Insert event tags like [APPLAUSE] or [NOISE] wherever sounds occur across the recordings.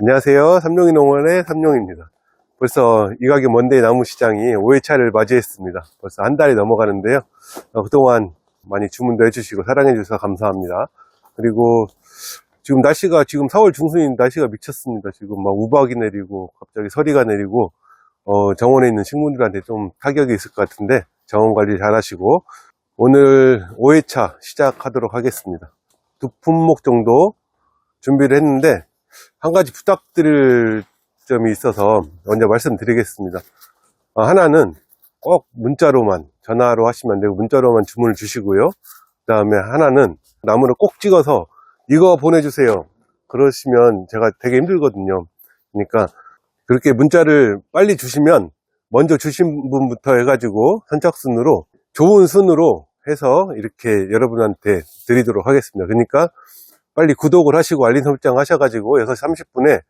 안녕하세요. 삼룡이 농원의 삼룡입니다. 벌써 이 가게 먼데이 나무시장이 5회차를 맞이했습니다. 벌써 한 달이 넘어가는데요. 어, 그동안 많이 주문도 해주시고 사랑해주셔서 감사합니다. 그리고 지금 날씨가 지금 4월 중순인 날씨가 미쳤습니다. 지금 막 우박이 내리고 갑자기 서리가 내리고 어, 정원에 있는 식물들한테 좀 타격이 있을 것 같은데 정원 관리 잘 하시고 오늘 5회차 시작하도록 하겠습니다. 두 품목 정도 준비를 했는데 한 가지 부탁드릴 점이 있어서 먼저 말씀드리겠습니다. 어, 하나는 꼭 문자로만 전화로 하시면 안 되고 문자로만 주문을 주시고요. 그 다음에 하나는 나무를 꼭 찍어서 이거 보내주세요. 그러시면 제가 되게 힘들거든요. 그러니까 그렇게 문자를 빨리 주시면 먼저 주신 분부터 해가지고 선착순으로 좋은 순으로 해서 이렇게 여러분한테 드리도록 하겠습니다. 그러니까 빨리 구독을 하시고 알림 설정 하셔가지고 6시 30분에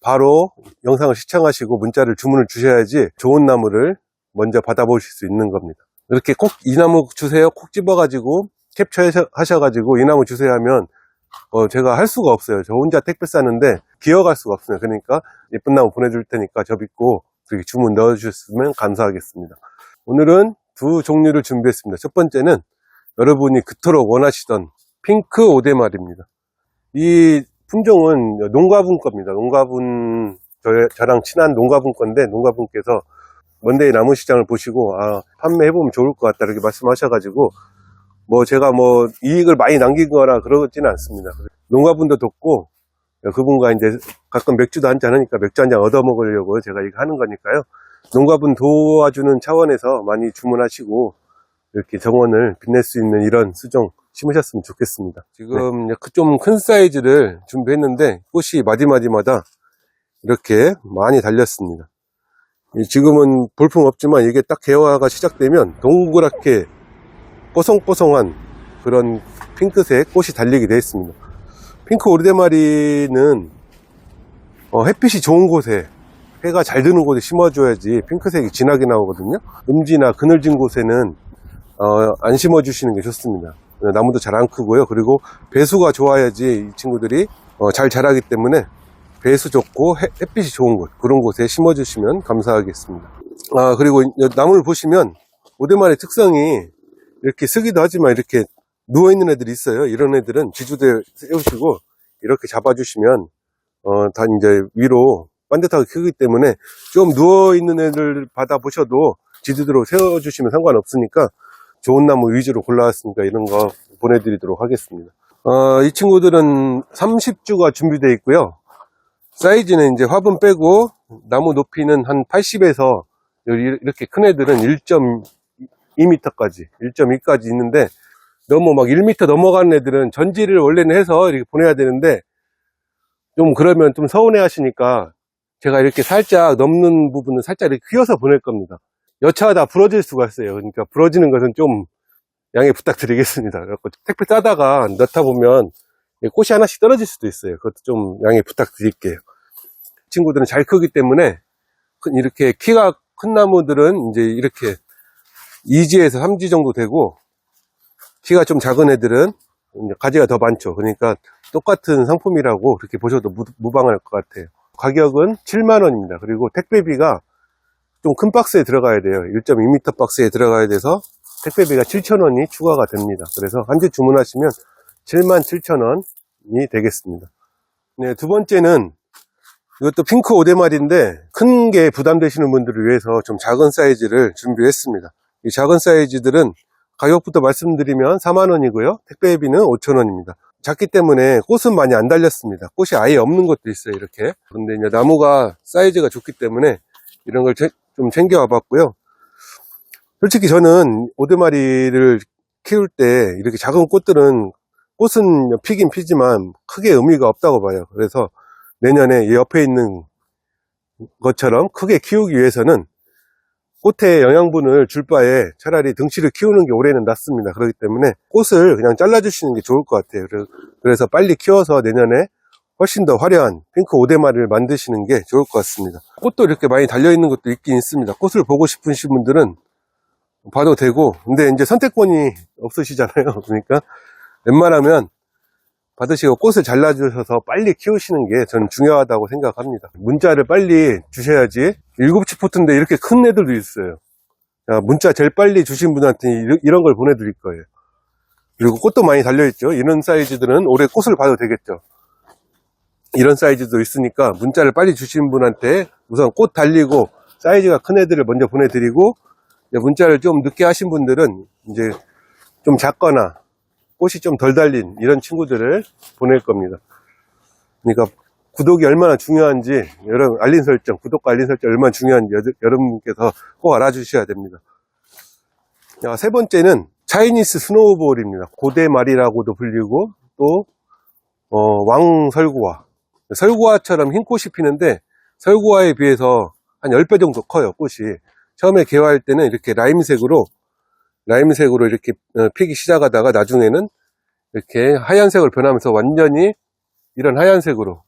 바로 영상을 시청하시고 문자를 주문을 주셔야지 좋은 나무를 먼저 받아보실 수 있는 겁니다. 이렇게 꼭 이 나무 주세요. 콕 집어가지고 캡처 하셔가지고 이 나무 주세요 하면 어, 제가 할 수가 없어요. 저 혼자 택배 싸는데 기어갈 수가 없어요. 그러니까 예쁜 나무 보내줄 테니까 저 믿고 그렇게 주문 넣어주셨으면 감사하겠습니다. 오늘은 두 종류를 준비했습니다. 첫 번째는 여러분이 그토록 원하시던 핑크 오데말입니다. 이 품종은 농가분 겁니다. 농가분, 저, 저랑 친한 농가분 건데, 농가분께서 먼데이 나무 시장을 보시고, 아, 판매해보면 좋을 것 같다, 이렇게 말씀하셔가지고, 뭐 제가 뭐 이익을 많이 남긴 거나 그러지는 않습니다. 농가분도 돕고, 그분과 이제 가끔 맥주도 한잔 하니까 맥주 한 잔 얻어 먹으려고 제가 이거 하는 거니까요. 농가분 도와주는 차원에서 많이 주문하시고, 이렇게 정원을 빛낼 수 있는 이런 수종 심으셨으면 좋겠습니다. 지금 좀큰 사이즈를 준비했는데 꽃이 마디마디마다 이렇게 많이 달렸습니다. 이 지금은 볼품 없지만 이게 딱 개화가 시작되면 동그랗게 뽀송뽀송한 그런 핑크색 꽃이 달리게 되어 있습니다. 핑크 오리대마리는 어, 햇빛이 좋은 곳에 해가 잘 드는 곳에 심어줘야지 핑크색이 진하게 나오거든요. 음지나 그늘진 곳에는 어, 안 심어주시는 게 좋습니다. 나무도 잘 안 크고요. 그리고 배수가 좋아야지 이 친구들이 어, 잘 자라기 때문에 배수 좋고 해, 햇빛이 좋은 곳 그런 곳에 심어주시면 감사하겠습니다. 아 그리고 이 나무를 보시면 오대말의 특성이 이렇게 쓰기도 하지만 이렇게 누워 있는 애들이 있어요. 이런 애들은 지주대 세우시고 이렇게 잡아주시면 어, 다 이제 위로 반듯하게 크기 때문에 좀 누워 있는 애들 받아 보셔도 지주대로 세워주시면 상관없으니까 좋은 나무 위주로 골라왔으니까 이런 거 보내드리도록 하겠습니다. 어, 이 친구들은 30주가 준비되어 있고요. 사이즈는 이제 화분 빼고 나무 높이는 한 80에서 이렇게 큰 애들은 1.2m까지, 1.2까지 있는데 너무 막 1m 넘어가는 애들은 전지를 원래는 해서 이렇게 보내야 되는데 좀 그러면 좀 서운해 하시니까 제가 이렇게 살짝 넘는 부분은 살짝 이렇게 휘어서 보낼 겁니다. 여차하다 부러질 수가 있어요. 그러니까 부러지는 것은 좀 양해 부탁드리겠습니다. 택배 싸다가 넣다 보면 꽃이 하나씩 떨어질 수도 있어요. 그것도 좀 양해 부탁드릴게요. 친구들은 잘 크기 때문에 이렇게 키가 큰 나무들은 이제 이렇게 2지에서 3지 정도 되고 키가 좀 작은 애들은 가지가 더 많죠. 그러니까 똑같은 상품이라고 그렇게 보셔도 무방할 것 같아요. 가격은 7만원입니다. 그리고 택배비가 좀 큰 박스에 들어가야 돼요. 1.2m 박스에 들어가야 돼서 택배비가 7,000원이 추가가 됩니다. 그래서 한 주 주문하시면 77,000원이 되겠습니다. 네, 두 번째는 이것도 핑크 오데말인데 큰 게 부담되시는 분들을 위해서 좀 작은 사이즈를 준비했습니다. 이 작은 사이즈들은 가격부터 말씀드리면 4만원이고요. 택배비는 5천원입니다. 작기 때문에 꽃은 많이 안 달렸습니다. 꽃이 아예 없는 것도 있어요, 이렇게. 그런데 이제 나무가 사이즈가 좋기 때문에 이런 걸 좀 챙겨와 봤고요. 솔직히 저는 오드마리를 키울 때 이렇게 작은 꽃들은 꽃은 피긴 피지만 크게 의미가 없다고 봐요. 그래서 내년에 옆에 있는 것처럼 크게 키우기 위해서는 꽃에 영양분을 줄 바에 차라리 등치를 키우는 게 올해는 낫습니다. 그렇기 때문에 꽃을 그냥 잘라주시는 게 좋을 것 같아요. 그래서 빨리 키워서 내년에 훨씬 더 화려한 핑크 오데마를 만드시는 게 좋을 것 같습니다. 꽃도 이렇게 많이 달려있는 것도 있긴 있습니다. 꽃을 보고 싶으신 분들은 봐도 되고, 근데 이제 선택권이 없으시잖아요. [LAUGHS] 그러니까 웬만하면 받으시고 꽃을 잘라주셔서 빨리 키우시는 게 저는 중요하다고 생각합니다. 문자를 빨리 주셔야지 일곱치 포트인데 이렇게 큰 애들도 있어요. 자, 문자 제일 빨리 주신 분한테 이런 걸 보내드릴 거예요. 그리고 꽃도 많이 달려있죠. 이런 사이즈들은 올해 꽃을 봐도 되겠죠. 이런 사이즈도 있으니까 문자를 빨리 주신 분한테 우선 꽃 달리고 사이즈가 큰 애들을 먼저 보내드리고 문자를 좀 늦게 하신 분들은 이제 좀 작거나 꽃이 좀 덜 달린 이런 친구들을 보낼 겁니다. 그러니까 구독이 얼마나 중요한지 여러분 알림 설정, 구독과 알림 설정 얼마나 중요한지 여- 여러분께서 꼭 알아주셔야 됩니다. 자, 세 번째는 차이니스 스노우볼입니다. 고대말이라고도 불리고 또 어, 왕설구화 설구화처럼 흰 꽃이 피는데 설구화에 비해서 한 10배 정도 커요 꽃이. 처음에 개화할 때는 이렇게 라임색으로 라임색으로 이렇게 어, 피기 시작하다가 나중에는 이렇게 하얀색으로 변하면서 완전히 이런 하얀색으로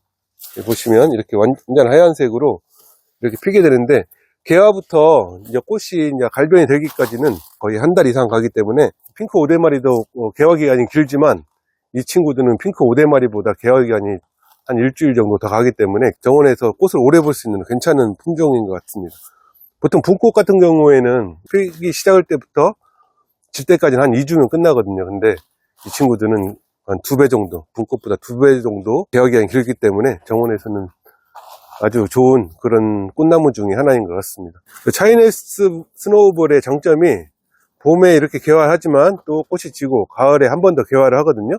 보시면 이렇게 완전 하얀색으로 이렇게 피게 되는데 개화부터 이제 꽃이 이제 갈변이 되기까지는 거의 한 달 이상 가기 때문에 핑크 오대마리도 어, 개화 기간이 길지만 이 친구들은 핑크 오대마리보다 개화 기간이 한 일주일 정도 더 가기 때문에 정원에서 꽃을 오래 볼 수 있는 괜찮은 품종인 것 같습니다. 보통 붕꽃 같은 경우에는 피기 시작할 때부터 질 때까지는 한 2주면 끝나거든요. 근데 이 친구들은 한 두 배 정도, 붕꽃보다 두 배 정도 개화 기간이 길기 때문에 정원에서는 아주 좋은 그런 꽃나무 중에 하나인 것 같습니다. 그 차이네스 스노우볼의 장점이 봄에 이렇게 개화하지만 또 꽃이 지고 가을에 한 번 더 개화를 하거든요.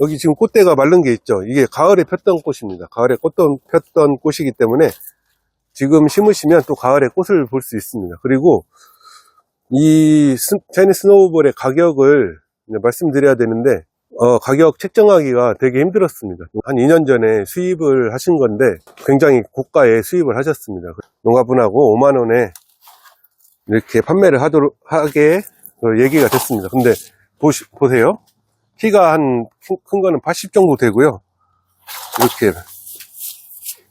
여기 지금 꽃대가 마른 게 있죠. 이게 가을에 폈던 꽃입니다. 가을에 꽃던, 폈던 꽃이기 때문에 지금 심으시면 또 가을에 꽃을 볼 수 있습니다. 그리고 이 스- 차이니스 스노우볼의 가격을 말씀드려야 되는데 어, 가격 책정하기가 되게 힘들었습니다. 한 2년 전에 수입을 하신 건데 굉장히 고가에 수입을 하셨습니다. 농가분하고 5만 원에 이렇게 판매를 하도록 하게 어, 얘기가 됐습니다. 근데 보시, 보세요. 키가 한 큰 거는 80 정도 되고요. 이렇게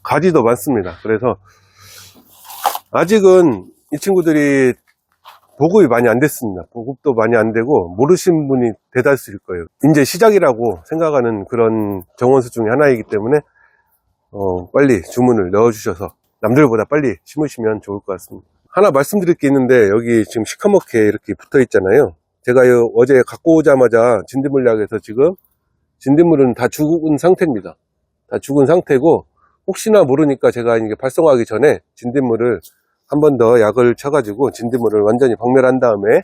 가지도 많습니다. 그래서 아직은 이 친구들이 보급이 많이 안 됐습니다. 보급도 많이 안 되고 모르신 분이 대다수일 거예요. 이제 시작이라고 생각하는 그런 정원수 중에 하나이기 때문에 어, 빨리 주문을 넣어주셔서 남들보다 빨리 심으시면 좋을 것 같습니다. 하나 말씀드릴 게 있는데 여기 지금 시커멓게 이렇게 붙어 있잖아요. 제가 요- 어제 갖고 오자마자 진드물약에서 지금 진드물은 다 죽은 상태입니다. 다 죽은 상태고 혹시나 모르니까 제가 이게 발송하기 전에 진드물을 한 번 더 약을 쳐가지고 진드물을 완전히 박멸한 다음에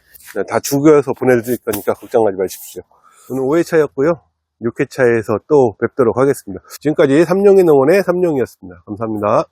다 죽여서 보내드릴 거니까 걱정하지 마십시오. 오늘 5회차였고요. 6회차에서 또 뵙도록 하겠습니다. 지금까지 삼룡의 농원의 삼룡이었습니다. 감사합니다.